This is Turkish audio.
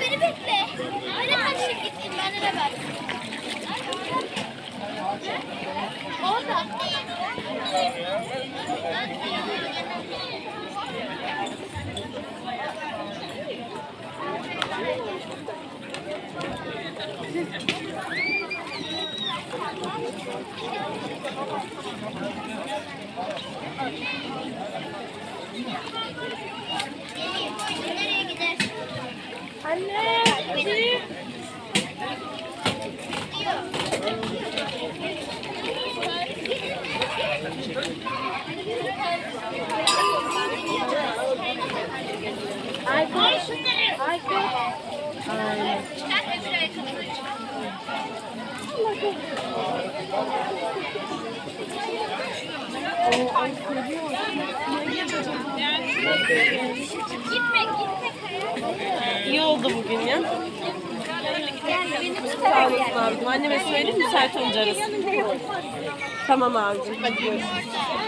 Beni bekle. Öyle kaçtık gittin bana da ver. Orada. Nereye gidersin? Anne. hadi. Aykut. Aykut. Ay. Çıkart öbür ayakkabını çıkart. Ay seviyor. Gitme kaya. İyi oldu bugün ya. Sağ olasın abicim. Anneme söyleyeyim müsait olunca arasın. Tamam abicim. Hadi görüşürüz.